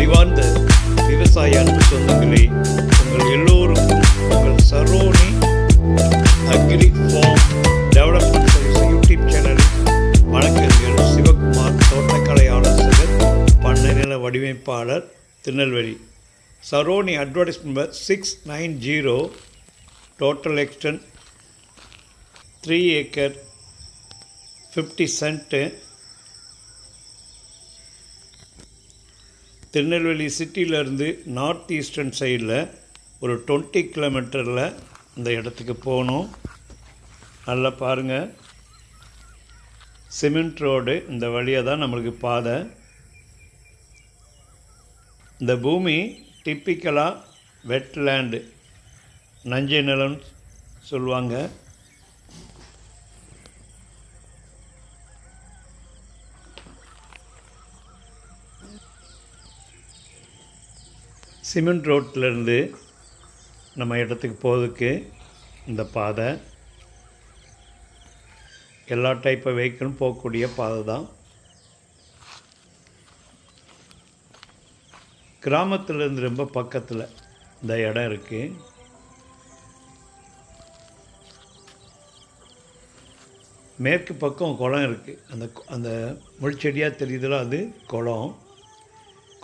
அறிவார்ந்த விவசாய அன்பு சொந்தங்களே உங்கள் எல்லோருக்கும் உங்கள் Saroni agri farm development service YouTube சேனலில் வழக்கறிஞர் சிவகுமார் தோட்டக்கலை ஆலோசகர் பண்ணநில வடிவமைப்பாளர் Tirunelveli. Saroni advertise number six nine zero total extent three acre fifty cent Tirunelveli சிட்டியிலேருந்து north eastern சைடில் ஒரு டுவெண்ட்டி கிலோமீட்டரில் இந்த இடத்துக்கு போகணும். நல்லா பாருங்கள் சிமெண்ட் ரோடு இந்த வழியாக தான் நம்மளுக்கு பாதை. இந்த பூமி டிப்பிக்கலாக வெட்லேண்டு நஞ்சை நிலம் சொல்லுவாங்க. சிமெண்ட் ரோட்லேருந்து நம்ம இடத்துக்கு போகிறதுக்கு இந்த பாதை. எல்லா டைப் வெஹிக்கிளும் போகக்கூடிய பாதை தான். கிராமத்துலேருந்து ரொம்ப பக்கத்தில் இந்த இடம் இருக்குது மேற்கு பக்கம் குளம் இருக்குது அந்த அந்த முள்செடியாக தெரியுதுல அது குளம்.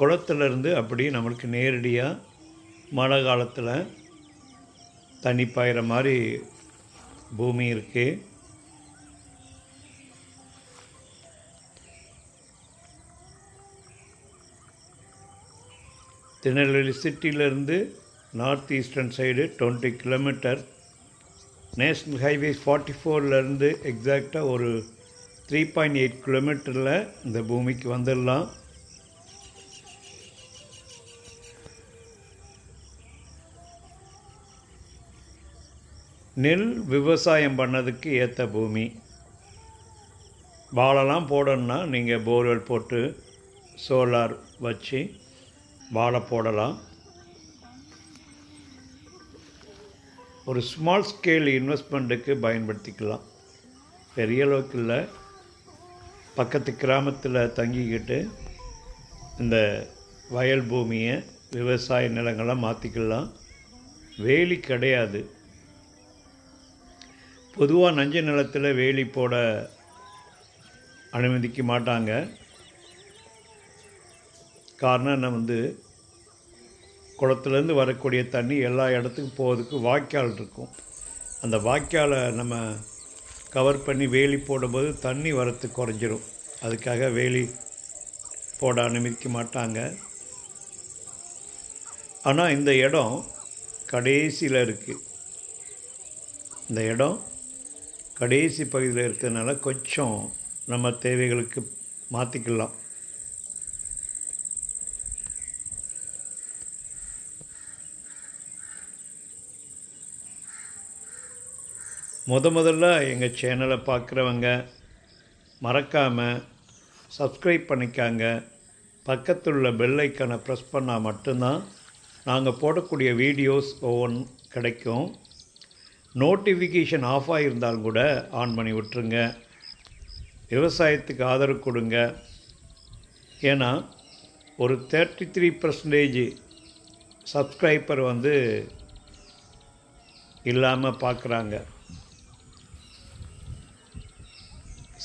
குளத்துலேருந்து அப்படி நம்மளுக்கு நேரடியாக மழை காலத்தில் தண்ணி பாயிற மாதிரி பூமி இருக்குது Tirunelveli சிட்டியிலேருந்து north eastern side twenty kilometre. National highway forty ஃபோர்லேருந்து எக்ஸாக்டாக ஒரு த்ரீ பாயிண்ட் எயிட் கிலோமீட்டரில் இந்த பூமிக்கு வந்துடலாம். நெல் விவசாயம் பண்ணதுக்கு ஏற்ற பூமி. வாழைலாம் போடணுன்னா நீங்கள் போர்வெல் போட்டு சோலார் வச்சு வாழை போடலாம். ஒரு ஸ்மால் ஸ்கேல் இன்வெஸ்ட்மெண்ட்டுக்கு பயன்படுத்திக்கலாம். பெரிய அளவுக்கு இல்லை. பக்கத்து கிராமத்தில் தங்கிக்கிட்டு இந்த வயல் பூமியை விவசாய நிலங்களாக மாற்றிக்கலாம் வேலி கிடையாது. பொதுவாக நஞ்ச நிலத்தில் வேலி போட அனுமதிக்க மாட்டாங்க. காரணம் என்ன வந்து குளத்துலேருந்து வரக்கூடிய தண்ணி எல்லா இடத்துக்கும் போகிறதுக்கு வாய்க்கால் இருக்கும். அந்த வாய்க்காலை நம்ம கவர் பண்ணி வேலி போடும்போது தண்ணி வரத்து குறைஞ்சிரும். அதுக்காக வேலி போட அனுமதிக்க மாட்டாங்க. ஆனால் இந்த இடம் கடைசியில் இருக்குது இந்த இடம் கடைசி பகுதியில் இருக்கிறதுனால கொஞ்சம் நம்ம தேவைகளுக்கு மாற்றிக்கலாம் முத முதல்ல எங்கள் சேனலை பார்க்குறவங்க மறக்காமல் சப்ஸ்கிரைப் பண்ணிக்காங்க. பக்கத்துள்ள உள்ள ஐக்கானை ப்ரெஸ் பண்ணால் மட்டும்தான் நாங்கள் போடக்கூடிய வீடியோஸ் ஒவ்வொன்று கிடைக்கும். நோட்டிஃபிகேஷன் ஆஃப் ஆகியிருந்தாலும் கூட ஆன் பண்ணி விட்டுருங்க. விவசாயத்துக்கு ஆதரவு கொடுங்க. ஏன்னா ஒரு தேர்ட்டி த்ரீ பர்சன்டேஜ் சப்ஸ்கிரைபர் வந்து இல்லாமல் பார்க்குறாங்க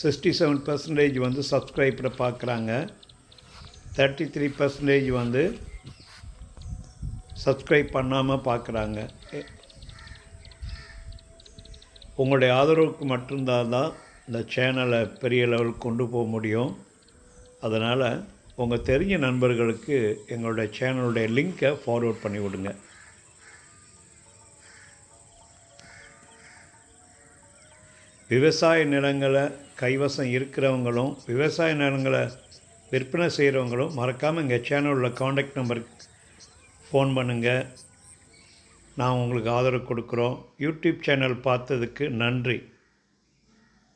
சிக்ஸ்டி செவன் பர்சன்டேஜ் வந்து சப்ஸ்கிரைபரை பார்க்குறாங்க தேர்ட்டி த்ரீ பர்சன்டேஜ் வந்து சப்ஸ்கிரைப் பண்ணாமல் பார்க்குறாங்க உங்களுடைய ஆதரவுக்கு மட்டும்தான் தான் இந்த சேனலை பெரிய லெவலுக்கு கொண்டு போக முடியும். அதனால் உங்கள் தெரிஞ்ச நண்பர்களுக்கு எங்களுடைய சேனலுடைய லிங்க்கை ஃபார்வேர்ட் பண்ணி விடுங்க. விவசாய நிலங்களை கைவசம் இருக்கிறவங்களும் விவசாய நிலங்களை விற்பனை செய்கிறவங்களும் மறக்காமல் எங்கள் சேனலில் காண்டாக்ட் நம்பருக்கு ஃபோன் பண்ணுங்கள் நான் உங்களுக்கு ஆதரவு கொடுக்குறோம். யூடியூப் சேனல் பார்த்ததுக்கு நன்றி.